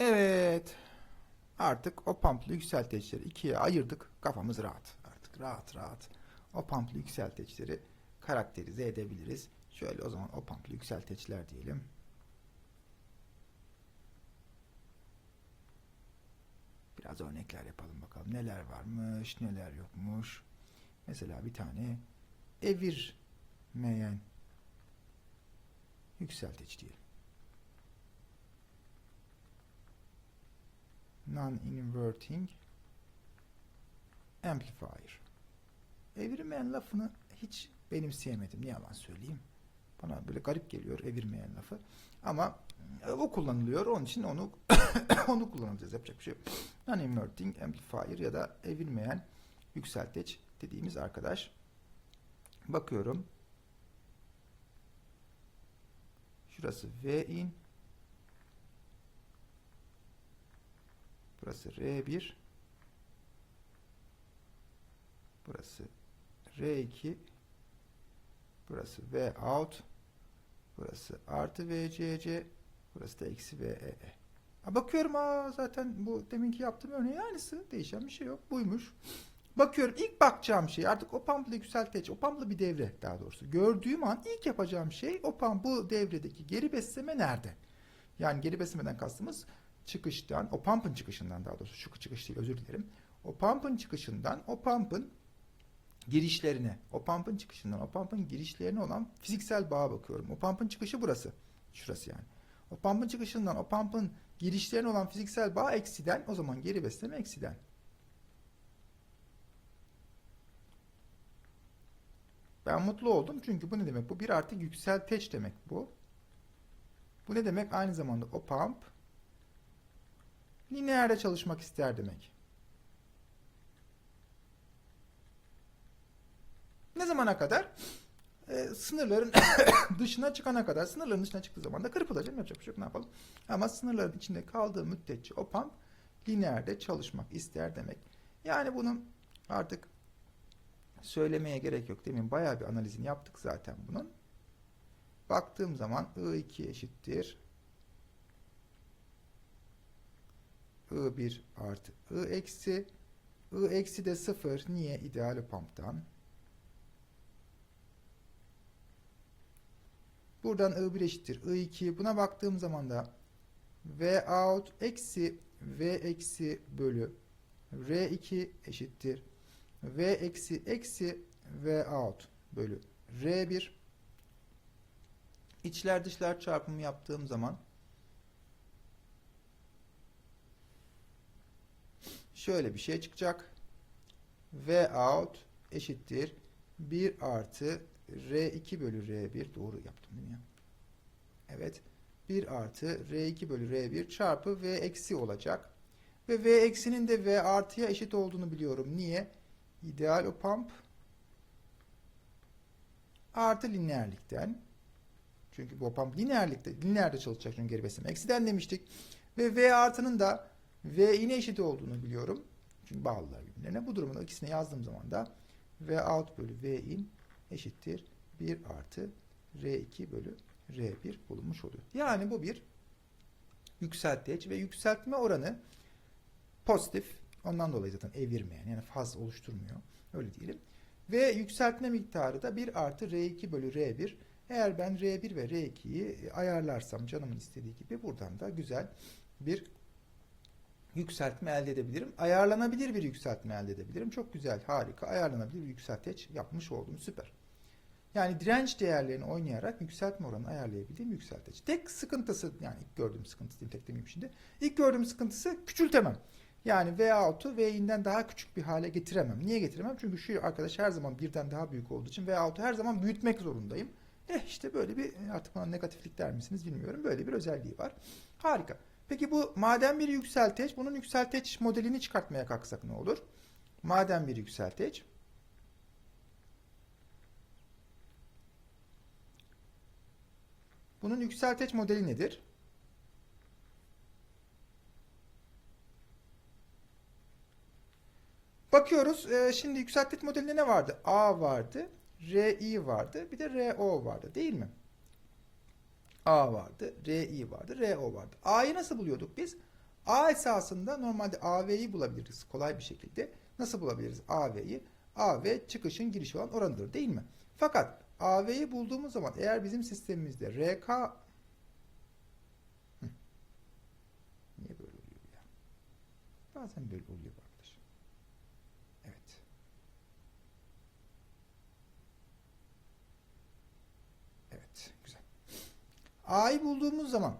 Evet. Artık o pamplı yükselteçleri ikiye ayırdık. Kafamız rahat. Artık rahat rahat o pamplı yükselteçleri karakterize edebiliriz. Şöyle o zaman o pamplı yükselteçler diyelim. Biraz örnekler yapalım bakalım. Neler varmış, neler yokmuş. Mesela bir tane evirmeyen yükselteç diyelim. Non-inverting amplifier. Evirmeyen lafını hiç benimseyemedim. Ne yalan söyleyeyim. Bana böyle garip geliyor evirmeyen lafı. Ama e, o kullanılıyor. Onun için onu onu kullanacağız. Yapacak bir şey yok. Non-inverting amplifier ya da evirmeyen yükselteç dediğimiz arkadaş. Bakıyorum. Şurası V in. Burası R1. Burası R2. Burası V out. Burası artı VCC. Burası da eksi VEE. Ha, bakıyorum aa zaten bu deminki yaptığım örneği aynısı. Değişen bir şey yok. Buymuş. Bakıyorum ilk bakacağım şey artık o pamplı yükselteç, o pamplı bir devre daha doğrusu. Gördüğüm an ilk yapacağım şey o pump bu devredeki geri besleme nerede? Yani geri beslemeden kastımız çıkıştan, o pump'ın çıkışından daha doğrusu şu çıkış değil özür dilerim. O pump'ın çıkışından o pump'ın girişlerine, o pump'ın çıkışından o pump'ın girişlerine olan fiziksel bağa bakıyorum. O pump'ın çıkışı burası. Şurası yani. O pump'ın çıkışından o pump'ın girişlerine olan fiziksel bağ eksiden o zaman geri besleme eksiden. Ben mutlu oldum çünkü bu ne demek? Bu bir artık yükselteç demek bu. Bu ne demek? Aynı zamanda o pump lineerde çalışmak ister demek. Ne zamana kadar? Ee, sınırların dışına çıkana kadar. Sınırların dışına çıktığı zaman da kırpılacak. Yapacak bir şey yok. Ne yapalım? Ama sınırların içinde kaldığı müddetçe o pump lineerde çalışmak ister demek. Yani bunu artık söylemeye gerek yok. Demin bayağı bir analizini yaptık zaten bunun. Baktığım zaman I2 eşittir. I1 artı I eksi. I eksi de 0. Niye? İdeal pump'tan. Buradan I1 eşittir. I2. Buna baktığım zaman da V out eksi V eksi bölü R2 eşittir. V eksi eksi V out bölü R1 İçler dışlar çarpımı yaptığım zaman şöyle bir şey çıkacak. V out eşittir 1 artı R2 bölü R1 doğru yaptım değil mi? Evet. 1 artı R2 bölü R1 çarpı V eksi olacak. Ve V eksinin de V artıya eşit olduğunu biliyorum. Niye? İdeal o pump artı lineerlikten. Çünkü bu pump lineerlikte, lineerde çalışacak çünkü geri besleme. Eksiden demiştik. Ve V artının da V ine eşit olduğunu biliyorum. Çünkü bağlılar birbirlerine. Bu durumda ikisini yazdığım zaman da V out bölü V in eşittir 1 artı R2 bölü R1 bulunmuş oluyor. Yani bu bir yükselteç ve yükseltme oranı pozitif. Ondan dolayı zaten evirmeyen yani faz oluşturmuyor. Öyle diyelim. Ve yükseltme miktarı da 1 artı R2 bölü R1. Eğer ben R1 ve R2'yi ayarlarsam canımın istediği gibi buradan da güzel bir yükseltme elde edebilirim. Ayarlanabilir bir yükseltme elde edebilirim. Çok güzel, harika. Ayarlanabilir bir yükselteç yapmış oldum. Süper. Yani direnç değerlerini oynayarak yükseltme oranı ayarlayabildiğim yükselteç. Tek sıkıntısı, yani ilk gördüğüm sıkıntısı diyeyim, tek demeyeyim şimdi. İlk gördüğüm sıkıntısı küçültemem. Yani V6'u V'in'den daha küçük bir hale getiremem. Niye getiremem? Çünkü şu arkadaş her zaman birden daha büyük olduğu için V6'u her zaman büyütmek zorundayım. Eh işte böyle bir artık bana negatiflik der misiniz bilmiyorum. Böyle bir özelliği var. Harika. Peki bu madem bir yükselteç, bunun yükselteç modelini çıkartmaya kalksak ne olur? Madem bir yükselteç, bunun yükselteç modeli nedir? Bakıyoruz. e, şimdi yükselteç modelinde ne vardı? A vardı, RI vardı, bir de RO vardı değil mi? A vardı, RI vardı, RO vardı. A'yı nasıl buluyorduk biz? A esasında normalde AV'yi bulabiliriz kolay bir şekilde. Nasıl bulabiliriz AV'yi? AV çıkışın girişi olan oranıdır değil mi? Fakat AV'yi bulduğumuz zaman eğer bizim sistemimizde RK. Niye böyle oluyor ya? Bazen böyle oluyor. Evet. Evet, güzel. A'yı bulduğumuz zaman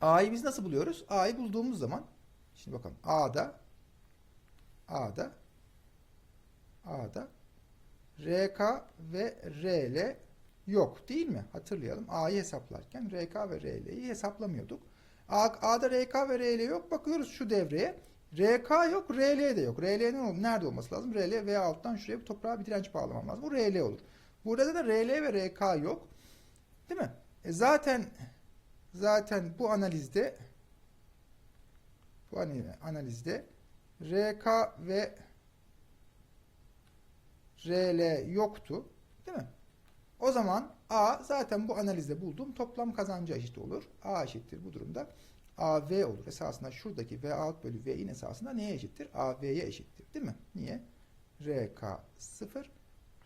A'yı biz nasıl buluyoruz? A'yı bulduğumuz zaman şimdi bakalım A'da A'da A'da RK ve RL yok değil mi? Hatırlayalım. A'yı hesaplarken RK ve RL'yi hesaplamıyorduk. A, A'da RK ve RL yok. Bakıyoruz şu devreye. RK yok, RL de yok. RL'nin nerede olması lazım? RL veya alttan şuraya bir toprağa bir direnç bağlamam lazım. Bu RL olur. Burada da RL ve RK yok. Değil mi? E zaten zaten bu analizde bu analizde RK ve RL yoktu. Değil mi? O zaman A zaten bu analizde bulduğum toplam kazancı eşit olur. A eşittir bu durumda. AV olur. Esasında şuradaki V alt bölü V'in esasında neye eşittir? AV'ye eşittir. Değil mi? Niye? RK 0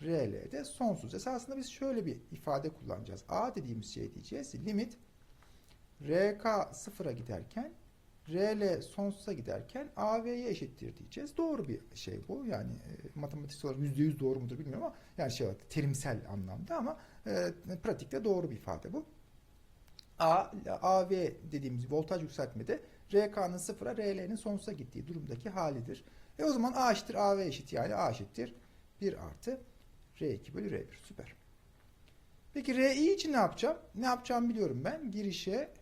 RL de sonsuz. Esasında biz şöyle bir ifade kullanacağız. A dediğimiz şey diyeceğiz. Limit RK sıfıra giderken RL sonsuza giderken AV'ye eşittir diyeceğiz. Doğru bir şey bu. Yani e, matematiksel olarak %100 doğru mudur bilmiyorum ama yani şey terimsel anlamda ama e, pratikte doğru bir ifade bu. A, AV dediğimiz voltaj yükseltmede RK'nın sıfıra RL'nin sonsuza gittiği durumdaki halidir. E o zaman A eşittir AV eşit yani A eşittir 1 artı R2 bölü R1. Süper. Peki RI için ne yapacağım? Ne yapacağımı biliyorum ben. Girişe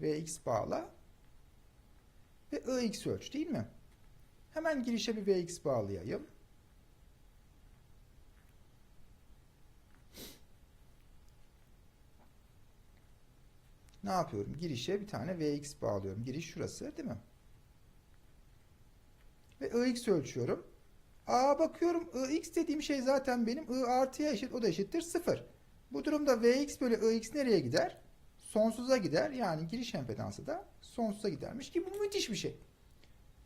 Vx bağla ve Ix ölç değil mi? Hemen girişe bir Vx bağlayayım. Ne yapıyorum? Girişe bir tane Vx bağlıyorum. Giriş şurası değil mi? Ve Ix ölçüyorum. A bakıyorum Ix dediğim şey zaten benim I artıya eşit. O da eşittir 0. Bu durumda Vx bölü Ix nereye gider? Sonsuza gider. Yani giriş empedansı da sonsuza gidermiş ki bu müthiş bir şey.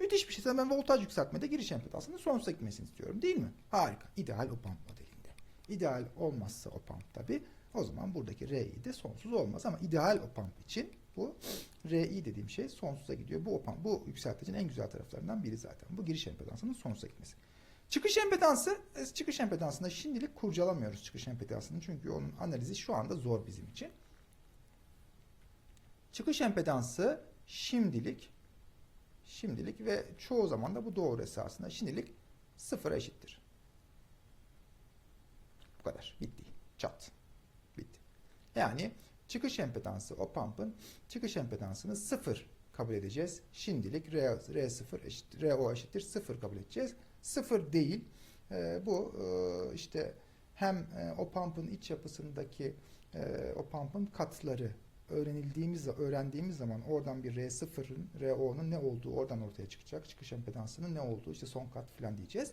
Müthiş bir şey. Ben voltaj yükseltmede giriş empedansının sonsuza gitmesini istiyorum değil mi? Harika. İdeal op-amp modelinde. İdeal olmazsa op-amp tabi o zaman buradaki Ri de sonsuz olmaz ama ideal op-amp için bu Ri dediğim şey sonsuza gidiyor. Bu op-amp, bu yükselticinin en güzel taraflarından biri zaten. Bu giriş empedansının sonsuza gitmesi. Çıkış empedansı, e, çıkış empedansında şimdilik kurcalamıyoruz çıkış empedansını çünkü onun analizi şu anda zor bizim için. Çıkış empedansı şimdilik şimdilik ve çoğu zaman da bu doğru esasında şimdilik sıfıra eşittir. Bu kadar. Bitti. Çat. Bitti. Yani çıkış empedansı o pump'ın çıkış empedansını sıfır kabul edeceğiz. Şimdilik R, R0 eşittir, RO eşittir sıfır kabul edeceğiz. Sıfır değil. Ee, bu e, işte hem e, o pump'ın iç yapısındaki e, o pump'ın katları öğrenildiğimiz öğrendiğimiz zaman oradan bir R0'ın RO'nun ne olduğu oradan ortaya çıkacak. Çıkış empedansının ne olduğu işte son kat falan diyeceğiz.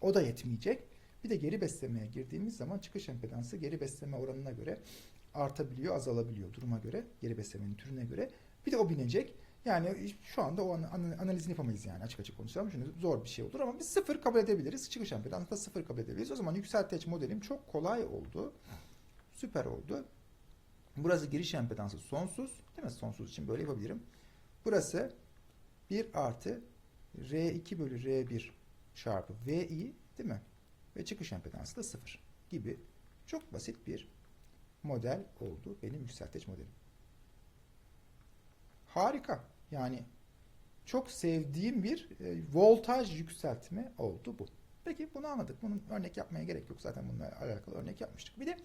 O da yetmeyecek. Bir de geri beslemeye girdiğimiz zaman çıkış empedansı geri besleme oranına göre artabiliyor, azalabiliyor duruma göre, geri beslemenin türüne göre. Bir de o binecek. Yani şu anda o an- analizini yapamayız yani açık açık konuşalım. Çünkü zor bir şey olur ama biz sıfır kabul edebiliriz. Çıkış empedansı da sıfır kabul edebiliriz. O zaman yükselteç modelim çok kolay oldu. Süper oldu. Burası giriş empedansı sonsuz. Değil mi? Sonsuz için böyle yapabilirim. Burası 1 artı R2 bölü R1 çarpı VI değil mi? Ve çıkış empedansı da 0 gibi çok basit bir model oldu benim yükselteç modelim. Harika. Yani çok sevdiğim bir e, voltaj yükseltme oldu bu. Peki bunu anladık. Bunun örnek yapmaya gerek yok. Zaten bununla alakalı örnek yapmıştık. Bir de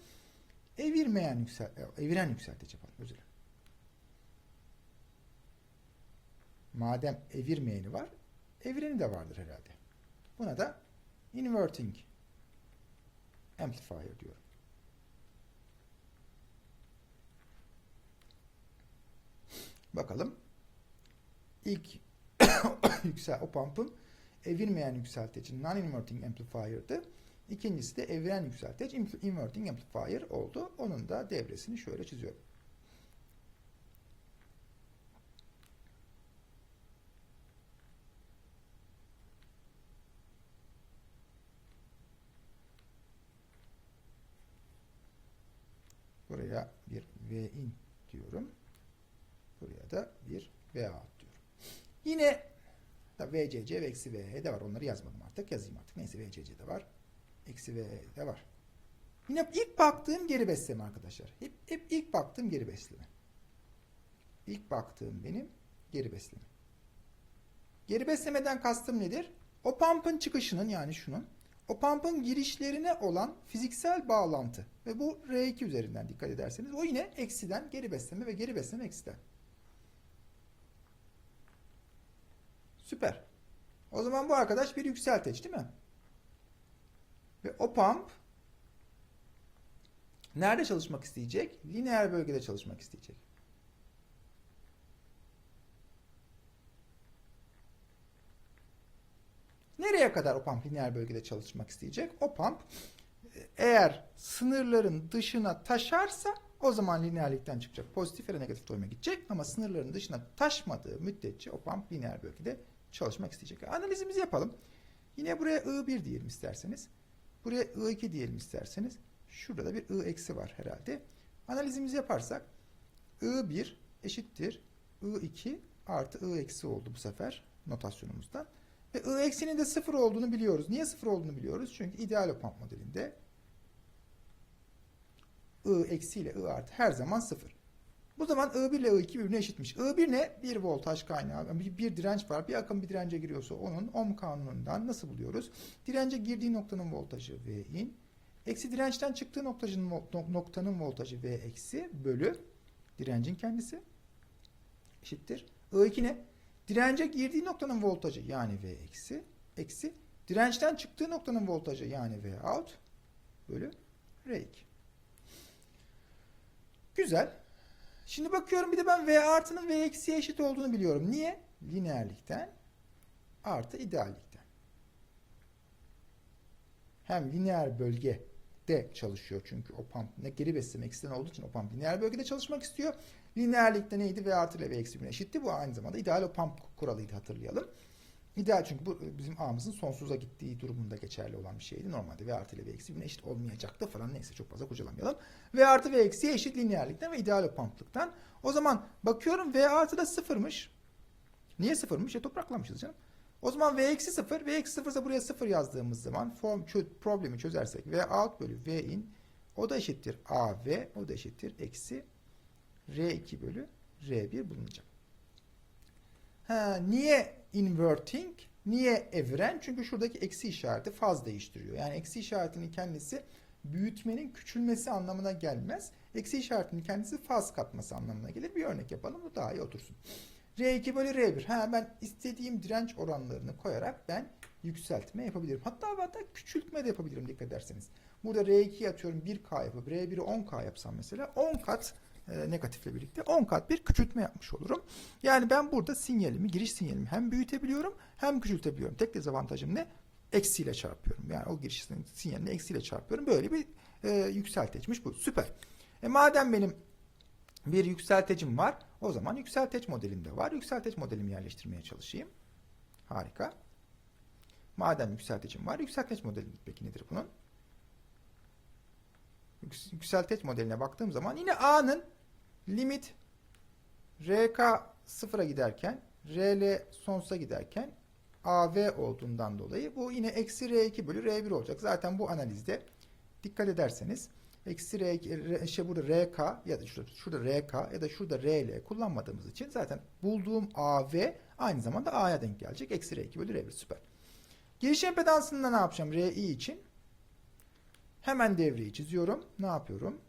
evirmeyen yüksel, eviren yükseltici yapalım. Özür dilerim. Madem evirmeyeni var, evireni de vardır herhalde. Buna da inverting amplifier diyorum. Bakalım ilk yüksel o pump'ın evirmeyen yükselteci non-inverting amplifier'dı. İkincisi de evren yükselteç inverting amplifier oldu. Onun da devresini şöyle çiziyorum. Buraya bir V in diyorum. Buraya da bir V out. Yine da VCC ve eksi VH de var. Onları yazmadım artık. Yazayım artık. Neyse VCC de var. Eksi VH de var. Yine ilk baktığım geri besleme arkadaşlar. Hep, hep ilk baktığım geri besleme. İlk baktığım benim geri besleme. Geri beslemeden kastım nedir? O pump'ın çıkışının yani şunun o pump'ın girişlerine olan fiziksel bağlantı ve bu R2 üzerinden dikkat ederseniz o yine eksiden geri besleme ve geri besleme eksiden. Süper. O zaman bu arkadaş bir yükselteç değil mi? Ve o pump nerede çalışmak isteyecek? Lineer bölgede çalışmak isteyecek. Nereye kadar o pump lineer bölgede çalışmak isteyecek? O pump eğer sınırların dışına taşarsa o zaman lineerlikten çıkacak. Pozitif ya negatif doyuma gidecek ama sınırların dışına taşmadığı müddetçe o pump lineer bölgede çalışmak isteyecek. Analizimizi yapalım. Yine buraya I1 diyelim isterseniz. Buraya I2 diyelim isterseniz. Şurada da bir I eksi var herhalde. Analizimizi yaparsak I1 eşittir I2 artı I eksi oldu bu sefer notasyonumuzdan. Ve I eksinin de sıfır olduğunu biliyoruz. Niye sıfır olduğunu biliyoruz? Çünkü ideal opamp modelinde I eksi ile I artı her zaman sıfır. Bu zaman I1 ile I2 birbirine eşitmiş. I1 ne? Bir voltaj kaynağı. Bir, bir direnç var. Bir akım bir dirence giriyorsa onun ohm kanunundan nasıl buluyoruz? Dirence girdiği noktanın voltajı V in. Eksi dirençten çıktığı noktanın, noktanın voltajı V eksi bölü direncin kendisi eşittir. I2 ne? Dirence girdiği noktanın voltajı yani V eksi eksi dirençten çıktığı noktanın voltajı yani V out bölü R2. Güzel. Şimdi bakıyorum bir de ben V artının V eksiye eşit olduğunu biliyorum. Niye? Lineerlikten artı ideallikten. Hem lineer bölgede çalışıyor çünkü o pump ne geri beslemek isteyen olduğu için o pump lineer bölgede çalışmak istiyor. Lineerlikte neydi? V artı ile V eksi eşitti. Bu aynı zamanda ideal o pump kuralıydı hatırlayalım. İdeal çünkü bu bizim A'mızın sonsuza gittiği durumunda geçerli olan bir şeydi. Normalde V artı ile V eksi eşit olmayacaktı falan. Neyse çok fazla kurcalamayalım. V artı V eksiye eşit lineerlikten ve ideal o pumplıktan. O zaman bakıyorum V artı da sıfırmış. Niye sıfırmış? E topraklamışız canım. O zaman V eksi sıfır. V eksi sıfırsa buraya sıfır yazdığımız zaman form, problemi çözersek V out bölü V in o da eşittir AV o da eşittir eksi R2 bölü R1 bulunacak. Ha, niye inverting? Niye evren? Çünkü şuradaki eksi işareti faz değiştiriyor. Yani eksi işaretinin kendisi büyütmenin küçülmesi anlamına gelmez. Eksi işaretinin kendisi faz katması anlamına gelir. Bir örnek yapalım. Bu daha iyi otursun. R2 bölü R1. Ha, ben istediğim direnç oranlarını koyarak ben yükseltme yapabilirim. Hatta hatta küçültme de yapabilirim dikkat ederseniz. Burada R2'yi atıyorum 1K yapıp R1'i 10K yapsam mesela 10 kat e, negatifle birlikte 10 kat bir küçültme yapmış olurum. Yani ben burada sinyalimi, giriş sinyalimi hem büyütebiliyorum hem küçültebiliyorum. Tek dezavantajım ne? Eksiyle çarpıyorum. Yani o giriş sinyalini eksiyle çarpıyorum. Böyle bir e, yükselteçmiş bu. Süper. E, madem benim bir yükseltecim var, o zaman yükselteç modelim de var. Yükselteç modelimi yerleştirmeye çalışayım. Harika. Madem yükseltecim var, yükselteç modeli peki nedir bunun? Yükselteç modeline baktığım zaman yine A'nın limit RK sıfıra giderken RL sonsuza giderken AV olduğundan dolayı bu yine eksi R2 bölü R1 olacak. Zaten bu analizde dikkat ederseniz eksi R2, şey burada RK ya da şurada, şurada RK ya da şurada RL kullanmadığımız için zaten bulduğum AV aynı zamanda A'ya denk gelecek. Eksi R2 bölü R1 süper. Giriş empedansında ne yapacağım? RI için Hemen devreyi çiziyorum. Ne yapıyorum?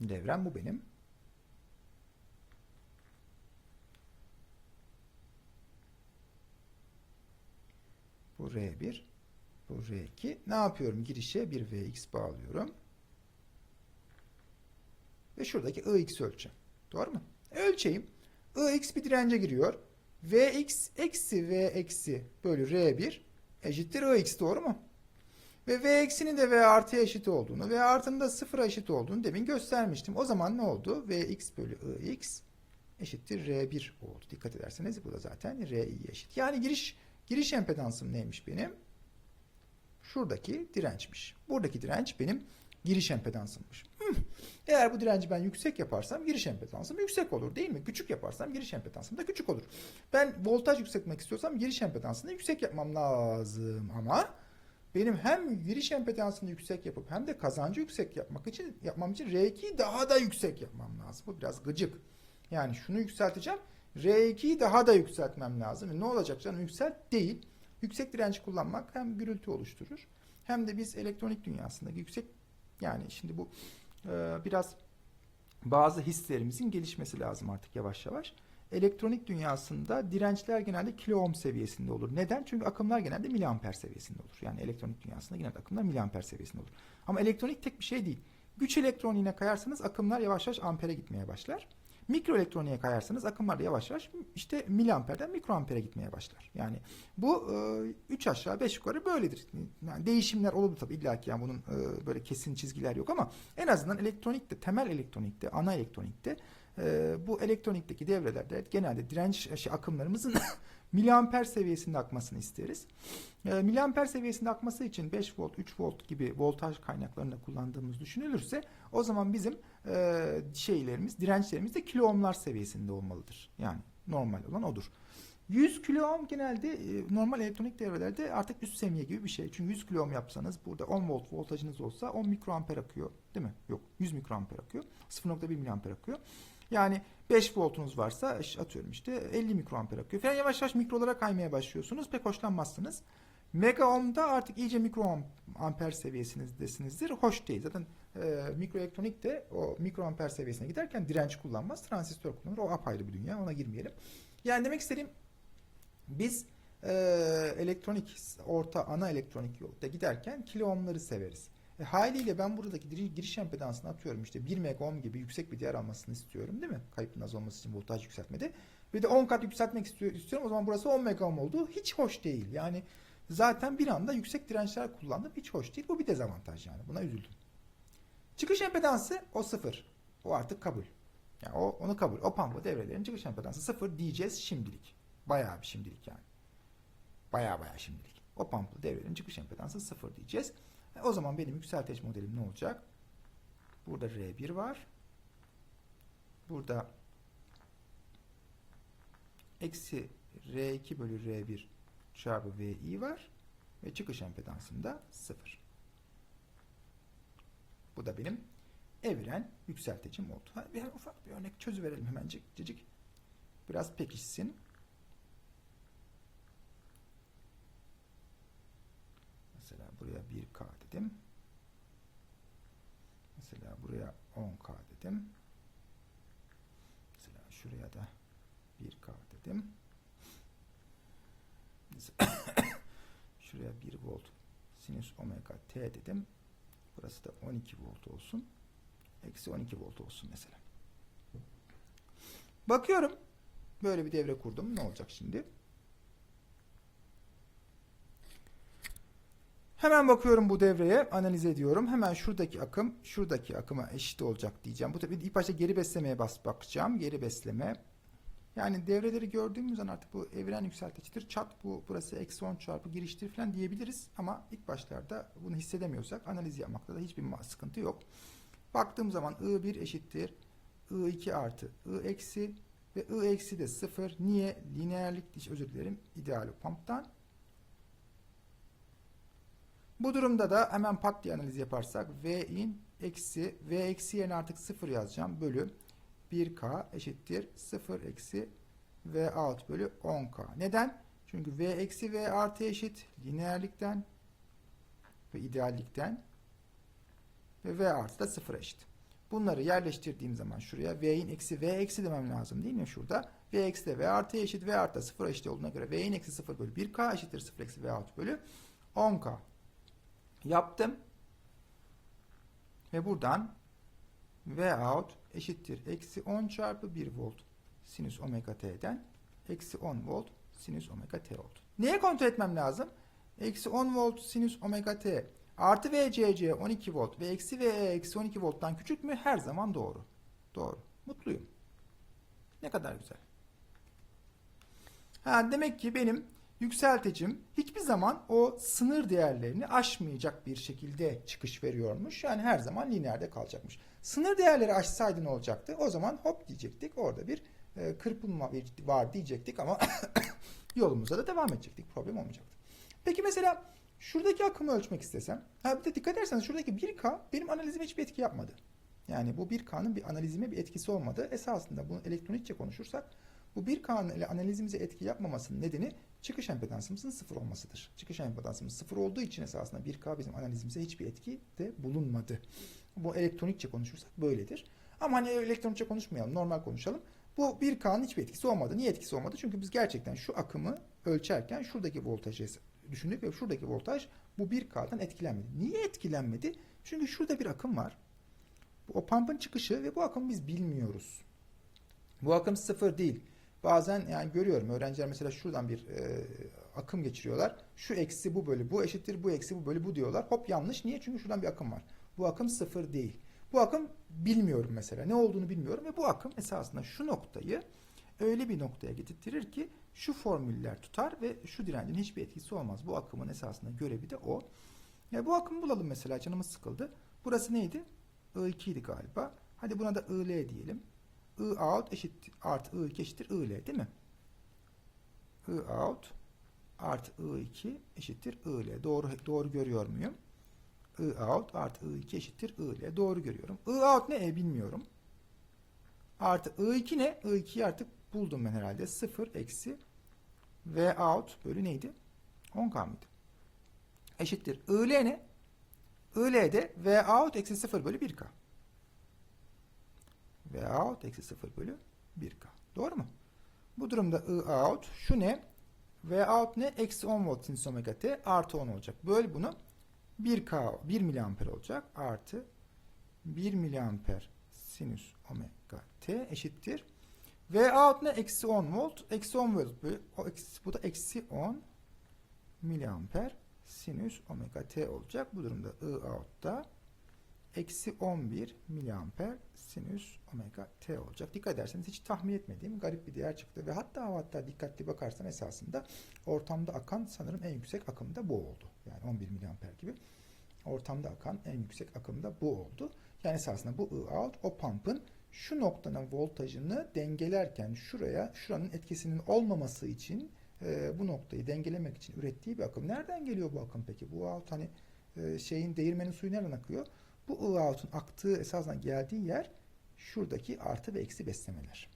Devrem bu benim. Bu R1. Bu R2. Ne yapıyorum? Girişe bir Vx bağlıyorum. Ve şuradaki Ix ölçeceğim. Doğru mu? Ölçeyim. Ix bir dirence giriyor. Vx eksi V eksi bölü R1 eşittir Ix doğru mu? Ve V eksinin de V artıya eşit olduğunu, V artının da sıfıra eşit olduğunu demin göstermiştim. O zaman ne oldu? Vx bölü Ix eşittir R1 oldu. Dikkat ederseniz bu da zaten Ri'ye eşit. Yani giriş giriş empedansım neymiş benim? şuradaki dirençmiş. Buradaki direnç benim giriş empedansımmış. Hmm. Eğer bu direnci ben yüksek yaparsam giriş empedansım yüksek olur değil mi? Küçük yaparsam giriş empedansım da küçük olur. Ben voltaj yükseltmek istiyorsam giriş empedansını yüksek yapmam lazım ama benim hem giriş empedansını yüksek yapıp hem de kazancı yüksek yapmak için yapmam için R2'yi daha da yüksek yapmam lazım. Bu biraz gıcık. Yani şunu yükselteceğim. R2'yi daha da yükseltmem lazım. E ne olacak canım? Yükselt değil. Yüksek direnç kullanmak hem gürültü oluşturur hem de biz elektronik dünyasındaki yüksek yani şimdi bu biraz bazı hislerimizin gelişmesi lazım artık yavaş yavaş. Elektronik dünyasında dirençler genelde kilo ohm seviyesinde olur. Neden? Çünkü akımlar genelde miliamper seviyesinde olur. Yani elektronik dünyasında genelde akımlar miliamper seviyesinde olur. Ama elektronik tek bir şey değil. Güç elektroniğine kayarsanız akımlar yavaş yavaş ampere gitmeye başlar. Mikro elektroniğe kayarsanız akımlar yavaş yavaş işte miliamperden mikroampere gitmeye başlar. Yani bu 3 aşağı 5 yukarı böyledir. Yani değişimler olur tabii illaki yani bunun e, böyle kesin çizgiler yok ama en azından elektronikte, temel elektronikte, ana elektronikte e, bu elektronikteki devrelerde genelde direnç şey, akımlarımızın miliamper seviyesinde akmasını isteriz. E, miliamper seviyesinde akması için 5 volt, 3 volt gibi voltaj kaynaklarını kullandığımız düşünülürse o zaman bizim e, şeylerimiz, dirençlerimiz de kilo ohmlar seviyesinde olmalıdır. Yani normal olan odur. 100 kilo ohm genelde e, normal elektronik devrelerde artık üst seviye gibi bir şey. Çünkü 100 kilo ohm yapsanız burada 10 volt voltajınız olsa 10 mikroamper akıyor. Değil mi? Yok. 100 mikroamper akıyor. 0.1 miliamper akıyor. Yani 5 voltunuz varsa atıyorum işte 50 mikroamper akıyor. Falan yavaş yavaş mikrolara kaymaya başlıyorsunuz. Pek hoşlanmazsınız. Mega ohm'da artık iyice mikro amper seviyesinizdesinizdir. Hoş değil. Zaten e, mikroelektronik de o mikroamper seviyesine giderken direnç kullanmaz. Transistör kullanır. O apayrı bir dünya. Ona girmeyelim. Yani demek istediğim biz e, elektronik orta ana elektronik yolda giderken kilo ohmları severiz. E, haliyle ben buradaki giriş empedansını atıyorum işte 1 mega ohm gibi yüksek bir değer almasını istiyorum değil mi? Kayıpın az olması için voltaj yükseltmede. Bir de 10 kat yükseltmek istiyor, istiyorum. O zaman burası 10 mega ohm oldu. Hiç hoş değil. Yani zaten bir anda yüksek dirençler kullandım. Hiç hoş değil. Bu bir dezavantaj yani. Buna üzüldüm. Çıkış empedansı o sıfır. O artık kabul. Yani o onu kabul. O pampa devrelerin çıkış empedansı sıfır diyeceğiz şimdilik. Bayağı bir şimdilik yani. Bayağı bayağı şimdilik. O pampa devrelerin çıkış empedansı sıfır diyeceğiz. E, o zaman benim yükselteç modelim ne olacak? Burada R1 var. Burada eksi R2 bölü R1 çarpı VI var. Ve çıkış empedansında 0. Bu da benim evren yükseltecim oldu. Ha, bir ufak bir örnek çözüverelim hemencik. Cicik. Biraz pekişsin. Mesela buraya 1K dedim. Mesela buraya 10K dedim. Mesela şuraya da 1K dedim. Şuraya 1 volt sinüs omega t dedim. Burası da 12 volt olsun. Eksi 12 volt olsun mesela. Bakıyorum. Böyle bir devre kurdum. Ne olacak şimdi? Hemen bakıyorum bu devreye, analiz ediyorum. Hemen şuradaki akım, şuradaki akıma eşit olacak diyeceğim. Bu tabii ilk başta geri beslemeye bas bakacağım. Geri besleme. Yani devreleri gördüğümüz an artık bu evren yükselticidir. Çat bu burası eksi 10 çarpı giriştir falan diyebiliriz. Ama ilk başlarda bunu hissedemiyorsak analiz yapmakta da hiçbir sıkıntı yok. Baktığım zaman I1 eşittir. I2 artı I eksi ve I eksi de 0. Niye? Lineerlik, özür dilerim, ideal pump'tan. Bu durumda da hemen pat diye analiz yaparsak V in eksi V eksi yerine artık 0 yazacağım. Bölü 1K eşittir 0 eksi V out bölü 10K. Neden? Çünkü V eksi V artı eşit lineerlikten ve ideallikten ve V artı da 0 eşit. Bunları yerleştirdiğim zaman şuraya V'in eksi V eksi demem lazım değil mi şurada? V eksi de V artı eşit V artı da 0 eşit olduğuna göre V'in eksi 0 bölü 1K eşittir 0 eksi V out bölü 10K. Yaptım. Ve buradan V out eşittir. Eksi 10 çarpı 1 volt sinüs omega t'den eksi 10 volt sinüs omega t oldu. Neye kontrol etmem lazım? Eksi 10 volt sinüs omega t artı VCC 12 volt ve eksi VE eksi 12 volttan küçük mü? Her zaman doğru. Doğru. Mutluyum. Ne kadar güzel. Ha, demek ki benim yükselticim hiçbir zaman o sınır değerlerini aşmayacak bir şekilde çıkış veriyormuş. Yani her zaman lineerde kalacakmış. Sınır değerleri aşsaydı ne olacaktı? O zaman hop diyecektik. Orada bir e, kırpılma var diyecektik ama yolumuza da devam edecektik. Problem olmayacaktı. Peki mesela şuradaki akımı ölçmek istesem. Ha bir de dikkat ederseniz şuradaki 1K benim analizime hiçbir etki yapmadı. Yani bu 1K'nın bir analizime bir etkisi olmadı. Esasında bunu elektronikçe konuşursak bu 1K'nın ile analizimize etki yapmamasının nedeni çıkış empedansımızın sıfır olmasıdır. Çıkış empedansımız sıfır olduğu için esasında 1K bizim analizimize hiçbir etki de bulunmadı. Bu elektronikçe konuşursak böyledir. Ama hani elektronikçe konuşmayalım, normal konuşalım. Bu 1K'nın hiçbir etkisi olmadı. Niye etkisi olmadı? Çünkü biz gerçekten şu akımı ölçerken şuradaki voltajı düşündük ve şuradaki voltaj bu 1K'dan etkilenmedi. Niye etkilenmedi? Çünkü şurada bir akım var. Bu o pump'ın çıkışı ve bu akımı biz bilmiyoruz. Bu akım sıfır değil. Bazen yani görüyorum öğrenciler mesela şuradan bir e, akım geçiriyorlar. Şu eksi bu bölü bu eşittir bu eksi bu bölü bu diyorlar. Hop yanlış. Niye? Çünkü şuradan bir akım var. Bu akım sıfır değil. Bu akım bilmiyorum mesela. Ne olduğunu bilmiyorum ve bu akım esasında şu noktayı öyle bir noktaya getirtirir ki şu formüller tutar ve şu direncin hiçbir etkisi olmaz. Bu akımın esasında görevi de o. Ya bu akımı bulalım mesela canımız sıkıldı. Burası neydi? I2 idi galiba. Hadi buna da IL diyelim. I out eşit artı I2 eşittir IL değil mi? I out artı I2 eşittir IL. Doğru doğru görüyor muyum? I out artı I2 eşittir IL. Doğru görüyorum. I out ne? E bilmiyorum. Artı I2 ne? I2'yi artık buldum ben herhalde. 0 eksi V out bölü neydi? 10K mıydı? Eşittir. IL ne? IL de V out eksi 0 bölü 1K. V out eksi 0 bölü 1K. Doğru mu? Bu durumda I out şu ne? V out ne? Eksi 10 volt sinüs omega t artı 10 olacak. Böl bunu 1K 1 miliamper olacak. Artı 1 miliamper sinüs omega t eşittir. V out ne? Eksi 10 volt. Eksi 10 volt. bölü- O eksi, bu da eksi 10 miliamper sinüs omega t olacak. Bu durumda I out'ta eksi 11 miliamper sinüs omega t olacak. Dikkat ederseniz hiç tahmin etmediğim garip bir değer çıktı ve hatta hatta dikkatli bakarsam esasında ortamda akan sanırım en yüksek akım da bu oldu. Yani 11 miliamper gibi. Ortamda akan en yüksek akım da bu oldu. Yani esasında bu I out o pump'ın şu noktanın voltajını dengelerken şuraya şuranın etkisinin olmaması için e, bu noktayı dengelemek için ürettiği bir akım. Nereden geliyor bu akım peki? Bu out hani e, şeyin değirmenin suyu nereden akıyor? Bu out'un aktığı esasında geldiği yer şuradaki artı ve eksi beslemeler.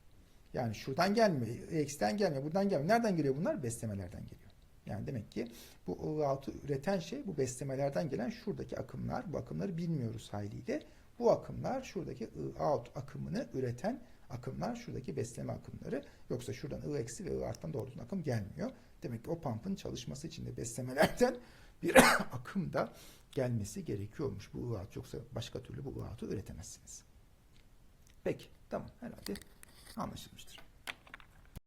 Yani şuradan gelmiyor, eksiden gelmiyor, buradan gelmiyor. Nereden geliyor bunlar? Beslemelerden geliyor. Yani demek ki bu out'u üreten şey bu beslemelerden gelen şuradaki akımlar. Bu akımları bilmiyoruz haliyle. Bu akımlar şuradaki I akımını üreten akımlar şuradaki besleme akımları. Yoksa şuradan I eksi ve I arttan doğrudan akım gelmiyor. Demek ki o pump'ın çalışması için de beslemelerden bir akım da gelmesi gerekiyormuş bu out. Yoksa başka türlü bu out'u üretemezsiniz. Peki tamam herhalde anlaşılmıştır.